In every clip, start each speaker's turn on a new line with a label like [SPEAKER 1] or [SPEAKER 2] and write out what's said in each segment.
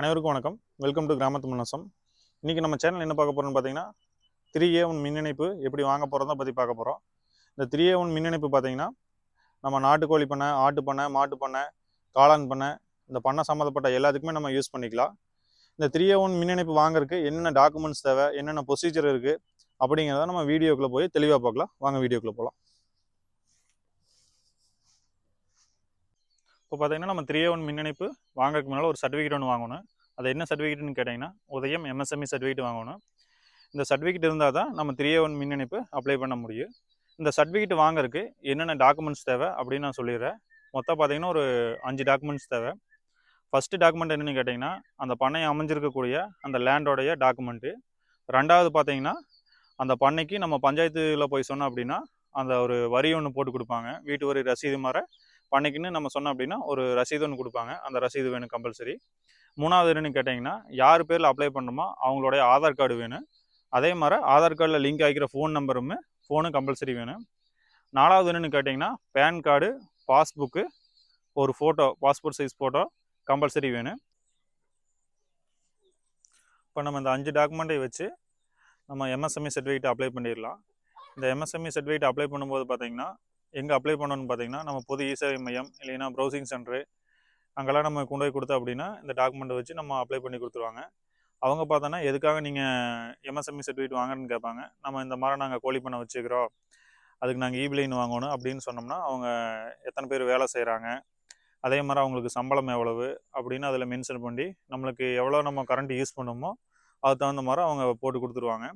[SPEAKER 1] அனைவருக்கும் வணக்கம். Welcome to கிராமத்து முன்னசம். இன்றைக்கி நம்ம சேனல் என்ன பார்க்க போகிறோம்னு பார்த்தீங்கன்னா த்ரீ ஏ ஒன் மின் இணைப்பு எப்படி வாங்க போகிறதா பற்றி பார்க்க போகிறோம் இந்த த்ரீ ஏ ஒன் மின் இணைப்பு பார்த்தீங்கன்னா நம்ம நாட்டுக்கோழி பண்ணை ஆட்டு பண்ணை மாட்டு பண்ணை காளான் பண்ணை இந்த பண்ணை சம்மந்தப்பட்ட எல்லாத்துக்குமே நம்ம யூஸ் பண்ணிக்கலாம். இந்த த்ரீ ஏ ஒன் மின் இணைப்பு வாங்குறதுக்கு என்னென்ன டாக்குமெண்ட்ஸ் தேவை என்னென்ன ப்ரொசீஜர் இருக்குது அப்படிங்கிறத நம்ம வீடியோக்குள்ளே போய் தெளிவாக பார்க்கலாம். வாங்க வீடியோக்குள்ளே போகலாம் இப்போ பார்த்தீங்கன்னா நம்ம த்ரீ ஒன் மின் இணைப்பு வாங்குறதுக்கு முன்னால் ஒரு சர்டிஃபிகேட் ஒன்று வாங்கணும். அது என்ன சர்டிஃபிகேட்னு கேட்டிங்கன்னா உதயம் எம்எஸ்எம்இ சர்டிஃபிகேட் வாங்கணும். இந்த சர்டிஃபிகேட் இருந்தால் தான் நம்ம த்ரீ ஒன் மின் இணைப்பு அப்ளை பண்ண முடியும். இந்த சர்டிஃபிகேட் வாங்குறதுக்கு என்னென்ன டாக்குமெண்ட்ஸ் தேவை அப்படின்னு நான் சொல்லிடுறேன். மொத்தம் பார்த்தீங்கன்னா ஒரு அஞ்சு டாக்குமெண்ட்ஸ் தேவை. ஃபஸ்ட்டு டாக்குமெண்ட் என்னென்னு கேட்டிங்கன்னா அந்த பண்ணை அமைஞ்சிருக்கக்கூடிய அந்த லேண்டோடைய டாக்குமெண்ட்டு ரெண்டாவது பார்த்தீங்கன்னா அந்த பண்ணைக்கு நம்ம பஞ்சாயத்தில் போய் சொன்னோம் அப்படின்னா அந்த ஒரு வரி ஒன்று போட்டு கொடுப்பாங்க. வீட்டு வரி ரசீது மாதிரி பண்ணிக்கின்னு நம்ம சொன்னோம் அப்படின்னா ஒரு ரசீது ஒன்று கொடுப்பாங்க. அந்த ரசீது வேணும் கம்பல்சரி மூணாவது என்னன்னு கேட்டிங்கன்னா யார் பேரில் அப்ளை பண்ணணுமோ அவங்களுடைய ஆதார் கார்டு வேணும். அதே மாதிரி ஆதார் கார்டில் லிங்க் ஆகிக்கிற ஃபோன் நம்பருமே ஃபோனும் கம்பல்சரி வேணும். நாலாவது என்னென்னு கேட்டிங்கன்னா பேன் கார்டு பாஸ்புக்கு ஒரு photo passport size photo compulsory வேணும். இப்போ நம்ம இந்த அஞ்சு டாக்குமெண்ட்டை வச்சு நம்ம எம்எஸ்எம்இ சர்டிஃபிகேட் அப்ளை பண்ணிடலாம். இந்த எம்எஸ்எம்இ சர்டிஃபிகேட் அப்ளை பண்ணும்போது பார்த்திங்கன்னா எங்கே அப்ளை பண்ணணும்னு பார்த்தீங்கன்னா நம்ம பொது இசேவை மையம் இல்லைன்னா ப்ரௌசிங் சென்டரு அங்கெல்லாம் நம்ம கொண்டு போய் கொடுத்தோம் அப்படின்னா இந்த டாக்குமெண்ட்டை வச்சு நம்ம அப்ளை பண்ணி கொடுத்துருவாங்க. அவங்க பார்த்தோன்னா எதுக்காக நீங்கள் எம்எஸ்எம்இ சர்டிஃபிகேட் வாங்கன்னு கேட்பாங்க. நம்ம இந்த மாதிரி நாங்கள் கோழி பண்ண வச்சுக்கிறோம். அதுக்கு நாங்கள் ஈபிலைன் வாங்கணும் அப்படின்னு சொன்னோம்னா அவங்க எத்தனை பேர் வேலை செய்கிறாங்க அதே மாதிரி அவங்களுக்கு சம்பளம் எவ்வளவு அப்படின்னு அதில் மென்ஷன் பண்ணி நம்மளுக்கு எவ்வளோ நம்ம கரண்ட் யூஸ் பண்ணுமோ அதுக்கு தகுந்த மாதிரி அவங்க போட்டு கொடுத்துருவாங்க.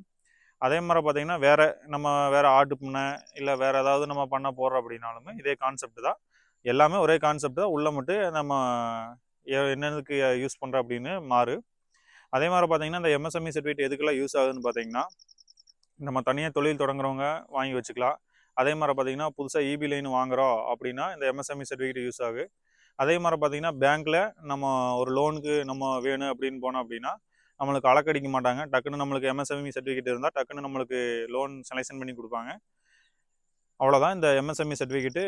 [SPEAKER 1] அதே மாதிரி பார்த்தீங்கன்னா வேறு நம்ம வேறு ஆட்டு பண்ண இல்லை வேறு ஏதாவது நம்ம பண்ண போகிறோம் அப்படின்னாலுமே இதே கான்செப்ட் தான். எல்லாமே ஒரே கான்செப்ட் தான். உள்ள மட்டும் நம்ம என்னதுக்கு யூஸ் பண்ணுறோம் அப்படின்னு மாறு. அதே மாதிரி பார்த்தீங்கன்னா இந்த எம்எஸ்எம்இ சர்டிஃபிகேட் எதுக்கெல்லாம் யூஸ் ஆகுதுன்னு பார்த்தீங்கன்னா நம்ம தனியாக தொழில் தொடங்குறவங்க வாங்கி வச்சுக்கலாம். அதே மாதிரி பார்த்தீங்கன்னா புதுசாக இபி லைன் வாங்குறோம் அப்படின்னா இந்த எம்எஸ்எம்இ சர்டிஃபிகேட் யூஸ் ஆகுது அதே மாதிரி பார்த்தீங்கன்னா பேங்க்கில் நம்ம ஒரு லோனுக்கு நம்ம வேணும் அப்படின்னு போனோம் அப்படின்னா நம்மளுக்கு அளக்கடிக்க மாட்டாங்க. டக்குன்னு நம்மளுக்கு எம்எஸ்எம்இ சர்டிஃபிகேட் இருந்தால் டக்குன்னு நம்மளுக்கு லோன் செலெக்ஷன் பண்ணி கொடுப்பாங்க. அவ்வளோதான் இந்த எம்எஸ்எம்இ சர்டிஃபிகேட்டு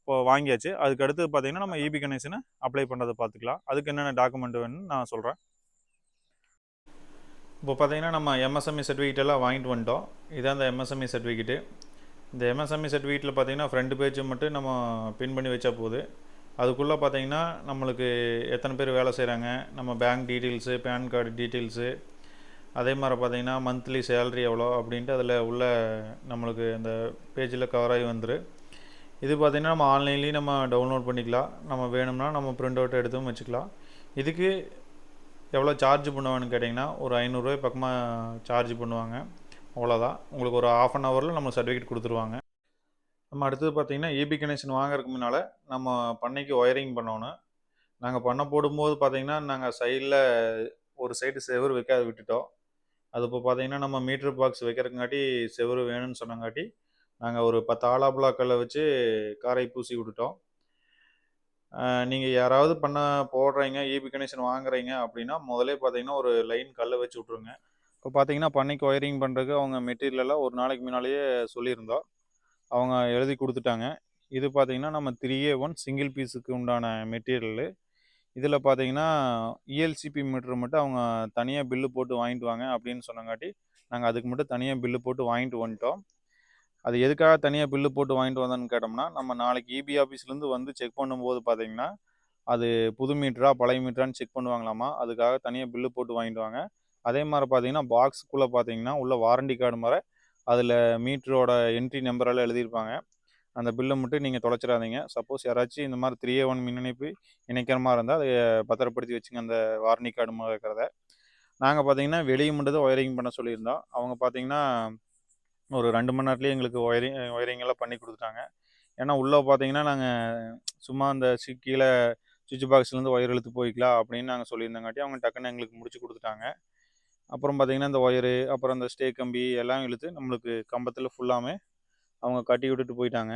[SPEAKER 1] இப்போ வாங்கியாச்சு. அதுக்கு அடுத்து பார்த்தீங்கன்னா நம்ம இபி கனெக்ஷனை அப்ளை பண்ணுறதை பார்த்துக்கலாம். அதுக்கு என்னென்ன டாக்குமெண்ட் வேணும்னு நான் சொல்கிறேன் இப்போ பார்த்தீங்கன்னா நம்ம எம்எஸ்எம்இ சர்டிஃபிகேட் எல்லாம் வாங்கிட்டு வந்துட்டோம். இதான் இந்த எம்எஸ்எம்இ சர்டிஃபிகேட்டு இந்த எம்எஸ்எம்இ சர்டிஃபிகேட்டில் பார்த்தீங்கன்னா ஃப்ரண்ட் பேஜ் மட்டும் நம்ம பின் பண்ணி வச்சா போகுது அதுக்குள்ளே பார்த்தீங்கன்னா நம்மளுக்கு எத்தனை பேர் வேலை செய்கிறாங்க நம்ம bank details PAN card details அதே மாதிரி பார்த்தீங்கன்னா மந்த்லி சேலரி எவ்வளோ அப்படின்ட்டு அதில் உள்ள நம்மளுக்கு அந்த பேஜில் கவர் ஆகி வந்துரு. இது பார்த்திங்கன்னா நம்ம ஆன்லைன்லேயும் நம்ம டவுன்லோட் பண்ணிக்கலாம். நம்ம வேணும்னா நம்ம ப்ரிண்ட் அவுட் எடுத்தும் வச்சுக்கலாம். இதுக்கு எவ்வளோ சார்ஜ் பண்ணுவான்னு கேட்டிங்கன்னா ஒரு ஐநூறுரூவாய் பக்கமாக சார்ஜ் பண்ணுவாங்க. அவ்வளோதான் உங்களுக்கு ஒரு ஆஃப் அன் ஹவரில் நம்ம சர்டிஃபிகேட் கொடுத்துருவாங்க. நம்ம அடுத்தது பார்த்தீங்கன்னா இபி கனெக்ஷன் வாங்குறதுக்கு முன்னால் நம்ம பண்ணைக்கு ஒயரிங் பண்ணணும். நாங்கள் பண்ண போடும்போது பார்த்தீங்கன்னா நாங்கள் சைடில் ஒரு சைடு செவுரு வைக்காது விட்டுட்டோம். அது இப்போ பார்த்தீங்கன்னா நம்ம மீட்டர் பாக்ஸ் வைக்கிறதுங்காட்டி செவுரு வேணும்னு சொன்னங்காட்டி நாங்கள் ஒரு பத்து ஆலா பிளாக்கல்ல வச்சு காரை பூசி விட்டுட்டோம். நீங்கள் யாராவது பண்ண போடுறீங்க ஈபி கனெக்ஷன் வாங்குறீங்க அப்படின்னா முதலே பார்த்தீங்கன்னா ஒரு லைன் கல்லை வச்சு விட்ருங்க இப்போ பார்த்தீங்கன்னா பண்ணைக்கு ஒயரிங் பண்ணுறதுக்கு அவங்க மெட்டீரியலெல்லாம் ஒரு நாளைக்கு முன்னாலேயே சொல்லியிருந்தோம். அவங்க எழுதி கொடுத்துட்டாங்க. இது பார்த்தீங்கன்னா நம்ம த்ரீ ஏ ஒன் சிங்கிள் பீஸுக்கு உண்டான மெட்டீரியலு இதில் பார்த்தீங்கன்னா இஎல்சிபி மீட்டர் மட்டும் அவங்க தனியாக பில்லு போட்டு வாங்கிட்டு வாங்க அப்படின்னு சொன்னங்காட்டி நாங்கள் அதுக்கு மட்டும் தனியாக பில்லு போட்டு வாங்கிட்டு வந்துட்டோம். அது எதுக்காக தனியாக பில்லு போட்டு வாங்கிட்டு வந்தோன்னு கேட்டோம்னா நம்ம நாளைக்கு இபி ஆஃபீஸ்லேருந்து வந்து செக் பண்ணும்போது பார்த்தீங்கன்னா அது புது மீட்டரா பழைய மீட்டரான்னு செக் பண்ணுவாங்களாமா? அதுக்காக தனியாக பில்லு போட்டு வாங்கிட்டு வாங்க. அதே மாதிரி பார்த்தீங்கன்னா பாக்ஸுக்குள்ளே பார்த்தீங்கன்னா உள்ள வாரண்டி கார்டு மாதிரி அதில் மீட்டரோட என்ட்ரி நம்பரால் எழுதியிருப்பாங்க. அந்த பில்லை மட்டும் நீங்கள் தொலைச்சிடாதீங்க. சப்போஸ் யாராச்சும் இந்த மாதிரி த்ரீ ஏ ஒன் மின் இணைப்பு இணைக்கிற மாதிரி இருந்தால் அதை பத்திரப்படுத்தி வச்சுங்க அந்த வார்னி கார்டு மாதிரி இருக்கிறத. நாங்கள் பார்த்தீங்கன்னா வெளியே மட்டும் தான் ஒயரிங் பண்ண சொல்லியிருந்தோம். அவங்க பார்த்தீங்கன்னா ஒரு ரெண்டு மணி நேரத்துலேயே எங்களுக்கு ஒயரிங் ஒயரிங் எல்லாம் பண்ணி கொடுத்துட்டாங்க. ஏன்னா உள்ளே பார்த்தீங்கன்னா நாங்கள் சும்மா அந்த சி- கீழே சுவிட்ச் பாக்ஸ்லேருந்து ஒயர் இழுத்து போய்க்கலாம் அப்படின்னு நாங்கள் சொல்லியிருந்தங்காட்டி அவங்க டக்குன்னு எங்களுக்கு முடிச்சு கொடுத்துட்டாங்க. அப்புறம் பார்த்தீங்கன்னா இந்த ஒயரு அப்புறம் இந்த ஸ்டே கம்பி எல்லாம் இழுத்து நம்மளுக்கு கம்பத்தில் ஃபுல்லாமே அவங்க கட்டி விட்டுட்டு போயிட்டாங்க.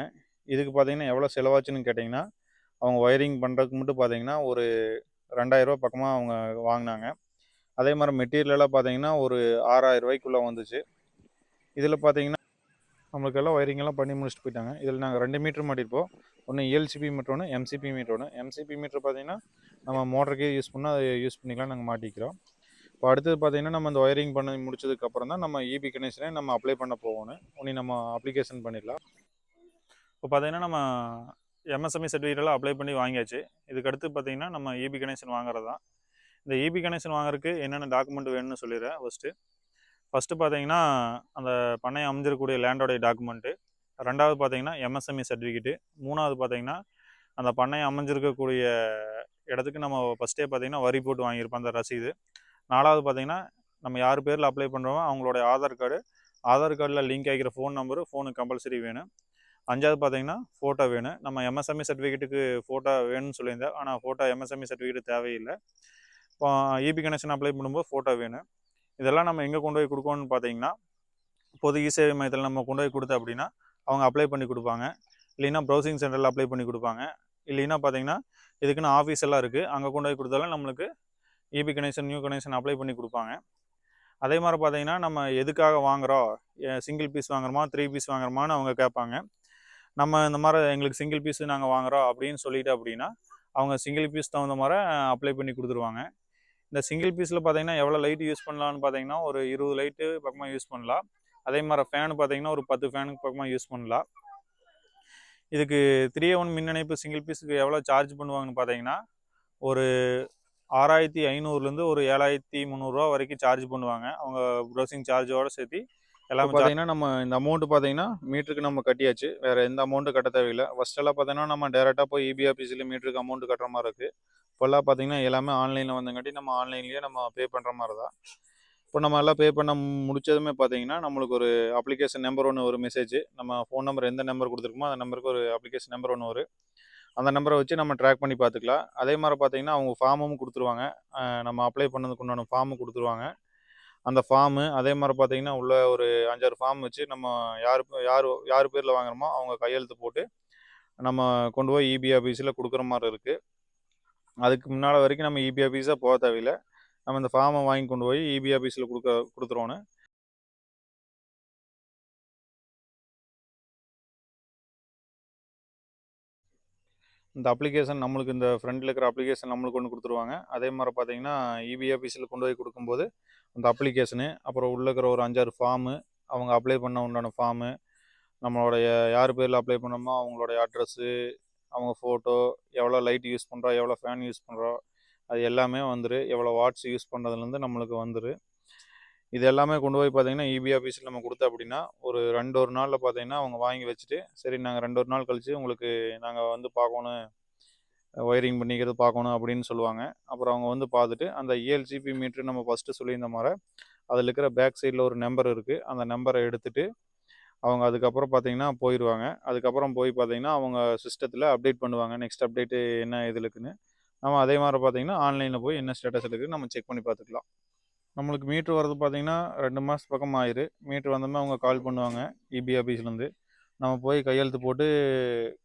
[SPEAKER 1] இதுக்கு பார்த்தீங்கன்னா எவ்வளோ செலவாச்சுன்னு கேட்டிங்கன்னா அவங்க ஒயரிங் பண்ணுறதுக்கு மட்டும் பார்த்தீங்கன்னா ஒரு ரெண்டாயிரரூவா பக்கமாக அவங்க வாங்கினாங்க. அதே மாதிரி மெட்டீரியலெல்லாம் பார்த்தீங்கன்னா ஒரு ஆறாயிரம் ரூபாய்க்குள்ளே வந்துச்சு. இதில் பார்த்தீங்கன்னா நம்மளுக்கு எல்லாம் ஒயரிங்கெல்லாம் பண்ணி முடிச்சுட்டு போயிட்டாங்க. இதில் நாங்கள் ரெண்டு மீட்டர் மாட்டிருப்போம் ஒன்று இஎல்சிபி மீட்டர் ஒன்று எம்சிபி மீட்டர் ஒன்று எம்சிபி மீட்டர் பார்த்தீங்கன்னா நம்ம மோட்டருக்கே யூஸ் பண்ணால் அதை யூஸ் பண்ணிக்கலாம் நாங்கள் மாட்டிக்கிறோம். இப்போ அடுத்தது பார்த்தீங்கன்னா நம்ம இந்த ஒயரிங் பண்ணி முடிச்சதுக்கப்புறம் தான் நம்ம இபி கனெக்ஷனே நம்ம அப்ளை பண்ண போகணும். உனி நம்ம அப்ளிகேஷன் பண்ணிடலாம். இப்போ பார்த்தீங்கன்னா நம்ம எம்எஸ்எம்இ சர்டிஃபிகேட்டெல்லாம் அப்ளை பண்ணி வாங்கியாச்சு. இதுக்கு அடுத்து பார்த்தீங்கன்னா நம்ம இபி கனெக்ஷன் வாங்குறது தான். இந்த இபி கனெக்ஷன் வாங்குறதுக்கு என்னென்ன டாக்குமெண்ட் வேணும்னு சொல்லிடுறேன் ஃபஸ்ட்டு ஃபஸ்ட்டு பார்த்தீங்கன்னா அந்த பண்ணை அமைஞ்சிருக்கக்கூடிய லேண்டோடைய டாக்குமெண்ட்டு ரெண்டாவது பார்த்தீங்கன்னா எம்எஸ்எம்இ சர்டிஃபிகேட்டு மூணாவது பார்த்தீங்கன்னா அந்த பண்ணை அமைஞ்சிருக்கக்கூடிய இடத்துக்கு நம்ம ஃபஸ்ட்டே பார்த்தீங்கன்னா வரி போட்டு வாங்கியிருப்போம் அந்த ரசீது. நாலாவது பார்த்தீங்கன்னா நம்ம யார் பேரில் அப்ளை பண்ணுறோமோ அவங்களுடைய ஆதார் கார்டு ஆதார் கார்டில் லிங்க் ஆகிக்கிற ஃபோன் நம்பரு ஃபோனுக்கு கம்பல்சரி வேணும். அஞ்சாவது பார்த்தீங்கன்னா ஃபோட்டோ வேணும். நம்ம எம்எஸ்எம்இ சர்டிஃபிகேட்டுக்கு ஃபோட்டோ வேணும்னு சொல்லியிருந்தேன். ஆனால் ஃபோட்டோ எம்எஸ்எம்இ சர்டிஃபிகேட் தேவையில்லை. இப்போ இபி கனெக்ஷன் அப்ளை பண்ணும்போது ஃபோட்டோ வேணும். இதெல்லாம் நம்ம எங்கே கொண்டு போய் கொடுக்கணும்னு பார்த்தீங்கன்னா பொது இ சேவை மையத்தில் நம்ம கொண்டு போய் கொடுத்தோம் அப்படின்னா அவங்க அப்ளை பண்ணி கொடுப்பாங்க. இல்லைன்னா ப்ரௌசிங் சென்டரில் அப்ளை பண்ணி கொடுப்பாங்க. இல்லைன்னா பார்த்தீங்கன்னா இதுக்குன்னு ஆஃபீஸ் எல்லாம் இருக்குது அங்கே கொண்டு போய் கொடுத்தாலும் நம்மளுக்கு EB connection new connection apply பண்ணி கொடுப்பாங்க. அதே மாதிரி பார்த்தீங்கன்னா நம்ம எதுக்காக வாங்குகிறோம் சிங்கிள் பீஸ் வாங்குறோமா? த்ரீ பீஸ் வாங்குறோமான்னு அவங்க கேட்பாங்க. நம்ம இந்த மாதிரி எங்களுக்கு சிங்கிள் பீஸ் நாங்கள் வாங்குறோம் அப்படின்னு சொல்லிட்டு அப்படின்னா அவங்க சிங்கிள் பீஸ் தகுந்த மாதிரி அப்ளை பண்ணி கொடுத்துருவாங்க. இந்த சிங்கிள் பீஸில் பார்த்தீங்கன்னா எவ்வளோ லைட் யூஸ் பண்ணலான்னு பார்த்தீங்கன்னா ஒரு இருபது லைட்டு பக்கமாக யூஸ் பண்ணலாம். அதே மாதிரி ஃபேனு பார்த்தீங்கன்னா ஒரு பத்து ஃபேனுக்கு பக்கமாக யூஸ் பண்ணலாம். இதுக்கு த்ரீ ஒன் மின் இணைப்பு சிங்கிள் பீஸுக்கு எவ்வளோ சார்ஜ் பண்ணுவாங்கன்னு பார்த்தீங்கன்னா ஒரு ஆறாயிரத்தி ஐநூறுலேருந்து ஒரு ஏழாயிரத்தி முந்நூறுரூவா வரைக்கும் சார்ஜ் பண்ணுவாங்க. அவங்க ப்ரௌசிங் சார்ஜோட சேர்த்து எல்லாம் பார்த்தீங்கன்னா நம்ம இந்த அமௌண்ட் பார்த்தீங்கன்னா மீட்டருக்கு நம்ம கட்டியாச்சு. வேறு எந்த அமௌண்ட்டு கட்ட தேவையில்லை. ஃபர்ஸ்ட் எல்லாம் பார்த்தீங்கன்னா நம்ம டேரெக்டாக போய் இபி ஆஃபீஸில் மீட்டருக்கு அமௌண்ட் கட்டுற மாதிரி இருக்குது இப்போல்லாம் பார்த்தீங்கன்னா எல்லாமே ஆன்லைனில் வந்தங்காட்டி நம்ம ஆன்லைன்லேயே நம்ம பே பண்ணுற மாதிரி தான். இப்போ நம்ம எல்லாம் பே பண்ண முடிச்சதுமே பார்த்தீங்கன்னா நம்மளுக்கு ஒரு அப்ளிகேஷன் நம்பர் ஒன்று ஒரு மெசேஜ் நம்ம ஃபோன் நம்பர் எந்த நம்பர் கொடுத்துருக்கோமோ அந்த நம்பருக்கு ஒரு அப்ளிகேஷன் நம்பர் ஒன்று வரும். அந்த நம்பரை வச்சு நம்ம ட்ராக் பண்ணி பார்த்துக்கலாம். அதே மாதிரி பார்த்தீங்கன்னா அவங்க ஃபார்மும் கொடுத்துருவாங்க. நம்ம அப்ளை பண்ணதுக்கு உண்டான ஃபார்மு கொடுத்துருவாங்க. அந்த ஃபார்மு அதே மாதிரி பார்த்தீங்கன்னா உள்ள ஒரு அஞ்சாறு ஃபார்ம் வச்சு நம்ம யார் யார் யார் பேரில் வாங்குறோமோ அவங்க கையெழுத்து போட்டு நம்ம கொண்டு போய் இபி ஆஃபீஸில் கொடுக்குற மாதிரி இருக்குது அதுக்கு முன்னால் வரைக்கும் நம்ம இபி ஆஃபீஸாக போக தேவையில்லை. நம்ம இந்த ஃபார்மை வாங்கி கொண்டு போய் இபி ஆஃபீஸில் கொடுக்க கொடுத்துருவோன்னு. இந்த அப்ளிகேஷன் நம்மளுக்கு இந்த ஃப்ரண்டில் இருக்கிற அப்ளிகேஷன் நம்மளுக்கு ஒன்று கொடுத்துருவாங்க. அதே மாதிரி பார்த்தீங்கன்னா இபி ஆஃபீஸில் கொண்டு போய் கொடுக்கும்போது அந்த அப்ளிகேஷனு அப்புறம் உள்ளே இருக்கிற ஒரு அஞ்சாறு ஃபார்மு அவங்க அப்ளை பண்ண உண்டான ஃபார்மு நம்மளுடைய யார் பேரில் அப்ளை பண்ணோமோ அவங்களுடைய அட்ரஸ்ஸு அவங்க ஃபோட்டோ எவ்வளோ லைட் யூஸ் பண்ணுறோம் எவ்வளோ ஃபேன் யூஸ் பண்ணுறோம் அது எல்லாமே வந்துரு. எவ்வளோ வாட்ஸ் யூஸ் பண்ணுறதுலேருந்து நம்மளுக்கு வந்துரு. இது எல்லாமே கொண்டு போய் பார்த்தீங்கன்னா இபி ஆஃபீஸில் நம்ம கொடுத்தோம் அப்படின்னா ஒரு ரெண்டு ஒரு நாளில் பார்த்தீங்கன்னா அவங்க வாங்கி வச்சுட்டு சரி நாங்கள் ரெண்டு ஒரு நாள் கழித்து உங்களுக்கு நாங்கள் வந்து பார்க்கணும் ஒயரிங் பண்ணிக்கிறது பார்க்கணும் அப்படின்னு சொல்லுவாங்க. அப்புறம் அவங்க வந்து பார்த்துட்டு அந்த E மீட்ரு நம்ம ஃபஸ்ட்டு சொல்லியிருந்த மாதிரி அதில் இருக்கிற பேக் சைடில் ஒரு நம்பர் இருக்குது அந்த நம்பரை எடுத்துட்டு அவங்க அதுக்கப்புறம் பார்த்தீங்கன்னா போயிடுவாங்க அதுக்கப்புறம் போய் பார்த்தீங்கன்னா அவங்க சிஸ்டத்தில் அப்டேட் பண்ணுவாங்க. நெக்ஸ்ட் அப்டேட்டு என்ன இதில் இருக்குன்னு. நம்ம அதே மாதிரி பார்த்தீங்கன்னா ஆன்லைனில் போய் என்ன ஸ்டேட்டஸ் இருக்குது நம்ம செக் பண்ணி பார்த்துக்கலாம். நம்மளுக்கு மீட்ரு வரது பார்த்தீங்கன்னா ரெண்டு மாதம் பக்கம் ஆயிரு. மீட்ரு வந்தோம்னா அவங்க கால் பண்ணுவாங்க இபி ஆஃபீஸ்லேருந்து நம்ம போய் கையெழுத்து போட்டு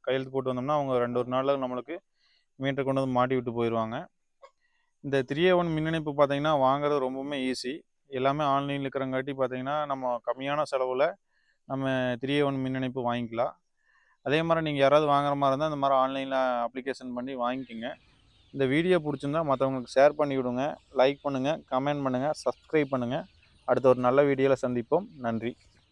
[SPEAKER 1] கையெழுத்து போட்டு வந்தோம்னா அவங்க ரெண்டு ஒரு நாளில் நம்மளுக்கு மீட்டர் கொண்டு வந்து மாட்டி விட்டு போயிடுவாங்க இந்த த்ரீ ஒன் மின் இணைப்பு பார்த்தீங்கன்னா வாங்குறது ரொம்பவுமே ஈஸி எல்லாமே ஆன்லைனில் இருக்கிறங்காட்டி பார்த்தீங்கன்னா நம்ம கம்மியான செலவில் நம்ம த்ரீ ஒன் மின் இணைப்பு வாங்கிக்கலாம். அதே மாதிரி நீங்கள் யாராவது வாங்குற மாதிரி இருந்தால் இந்த மாதிரி ஆன்லைனில் அப்ளிகேஷன் பண்ணி வாங்கிக்கோங்க. இந்த வீடியோ பிடிச்சிருந்தா மற்றவங்களுக்கு ஷேர் பண்ணி விடுங்க லைக் பண்ணுங்கள் கமெண்ட் பண்ணுங்கள் சப்ஸ்கிரைப் பண்ணுங்கள் அடுத்த ஒரு நல்ல வீடியோவில் சந்திப்போம். நன்றி.